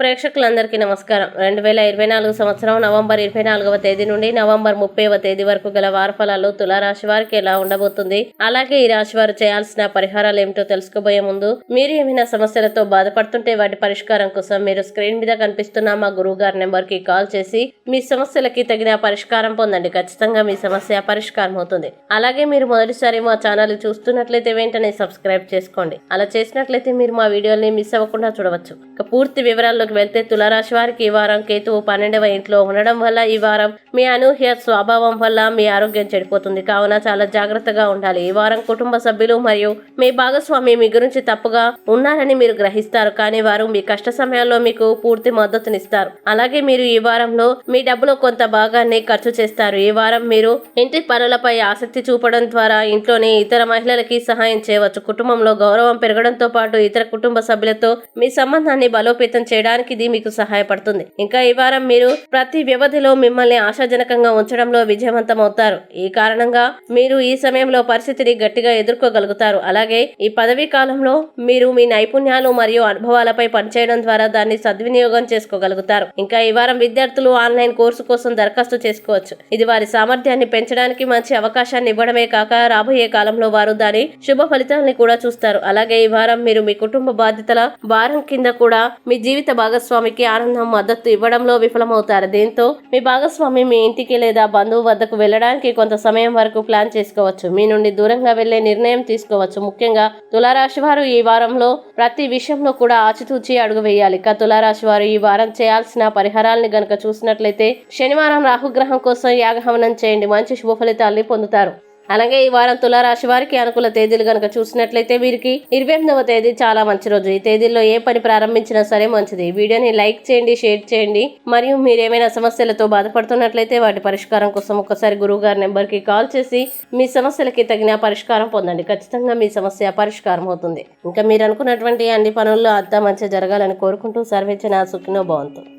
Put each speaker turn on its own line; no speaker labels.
ప్రేక్షకులందరికీ నమస్కారం. రెండు వేల ఇరవై నాలుగు సంవత్సరం నవంబర్ ఇరవై నాలుగవ తేదీ నుండి నవంబర్ ముప్పైవ తేదీ వరకు గల వారఫలాలు తులారాశి వారికి ఎలా ఉండబోతుంది? అలాగే ఈ రాశి వారు చేయాల్సిన పరిహారాలు ఏమిటో తెలుసుకోబోయే ముందు మీరు ఏమైనా సమస్యలతో బాధపడుతుంటే వాటి పరిష్కారం కోసం మీరు స్క్రీన్ మీద కనిపిస్తున్న మా గురువు గారి నెంబర్కి కాల్ చేసి మీ సమస్యలకి తగిన పరిష్కారం పొందండి. ఖచ్చితంగా మీ సమస్య పరిష్కారం అవుతుంది. అలాగే మీరు మొదటిసారి మా ఛానల్ చూస్తున్నట్లయితే వెంటనే సబ్స్క్రైబ్ చేసుకోండి. అలా చేసినట్లయితే మీరు మా వీడియోని మిస్ అవ్వకుండా చూడవచ్చు. ఇక పూర్తి వివరాల్లోకి వెళ్తే తులారాశి వారికి ఈ వారం కేతువు పన్నెండవ ఇంట్లో ఉండడం వల్ల ఈ వారం మీ అనూహ్య స్వభావం వల్ల మీ ఆరోగ్యం చెడిపోతుంది. కావున చాలా జాగ్రత్తగా ఉండాలి. ఈ వారం కుటుంబ సభ్యులు మరియు మీ భాగస్వామి మీ గురించి తప్పుగా ఉన్నారని మీరు గ్రహిస్తారు. కానీ వారు మీ కష్ట సమయాల్లో మీకు పూర్తి మద్దతునిస్తారు. అలాగే మీరు ఈ వారంలో మీ డబ్బులో కొంత భాగాన్ని ఖర్చు చేస్తారు. ఈ వారం మీరు ఇంటి పనులపై ఆసక్తి చూపడం ద్వారా ఇంట్లోని ఇతర మహిళలకి సహాయం చేయవచ్చు. కుటుంబంలో గౌరవం పెరగడంతో పాటు ఇతర కుటుంబ సభ్యులతో మీ సంబంధాన్ని బలోపేతం చేయడానికి ఇది మీకు సహాయపడుతుంది. ఇంకా ఈ వారం మీరు ప్రతి వ్యవధిలో మిమ్మల్ని ఆశాజనకంగా ఉంచడంలో విజయవంతం అవుతారు ఈ కారణంగా మీరు ఈ సమయంలో పరిస్థితిని గట్టిగా ఎదుర్కోగలుగుతారు. అలాగే ఈ పదవీ కాలంలో మీరు మీ నైపుణ్యాలు మరియు అనుభవాలపై పనిచేయడం ద్వారా దాన్ని సద్వినియోగం చేసుకోగలుగుతారు. ఇంకా ఈ వారం విద్యార్థులు ఆన్లైన్ కోర్సు కోసం దరఖాస్తు చేసుకోవచ్చు. ఇది వారి సామర్థ్యాన్ని పెంచడానికి మంచి అవకాశాన్ని ఇవ్వడమే కాక రాబోయే కాలంలో వారు దాని శుభ ఫలితాలని కూడా చూస్తారు. అలాగే ఈ వారం మీరు మీ కుటుంబ బాధ్యతల భారం కింద కూడా మీ జీవిత భాగస్వామికి ఆనందం మద్దతు ఇవ్వడంలో విఫలమవుతారు. దీంతో మీ భాగస్వామి మీ ఇంటికి లేదా బంధువు వద్దకు వెళ్ళడానికి కొంత సమయం వరకు ప్లాన్ చేసుకోవచ్చు. మీ నుండి దూరంగా వెళ్ళే నిర్ణయం తీసుకోవచ్చు. ముఖ్యంగా తులారాశి వారు ఈ వారంలో ప్రతి విషయంలో కూడా ఆచితూచి అడుగు వేయాలి. ఇక తులారాశి వారు ఈ వారం చేయాల్సిన పరిహారాలను గనక చూసినట్లయితే శనివారం రాహుగ్రహం కోసం యాగహవనం చేయండి. మంచి శుభ ఫలితాల్ని పొందుతారు. అలాగే ఈ వారం తులారాశి వారికి అనుకూల తేదీలు కనుక చూసినట్లయితే వీరికి ఇరవై ఎనిమిదవ తేదీ చాలా మంచి రోజు. ఈ తేదీల్లో ఏ పని ప్రారంభించినా సరే మంచిది. వీడియోని లైక్ చేయండి షేర్ చేయండి. మరియు మీరు ఏమైనా సమస్యలతో బాధపడుతున్నట్లయితే వాటి పరిష్కారం కోసం ఒకసారి గురువు గారి నెంబర్కి కాల్ చేసి మీ సమస్యలకి తగిన పరిష్కారం పొందండి. ఖచ్చితంగా మీ సమస్య పరిష్కారం అవుతుంది. ఇంకా మీరు అనుకున్నటువంటి అన్ని పనుల్లో అంతా మంచిగా జరగాలని కోరుకుంటూ సర్వేచన సుఖినో బాగుంటుంది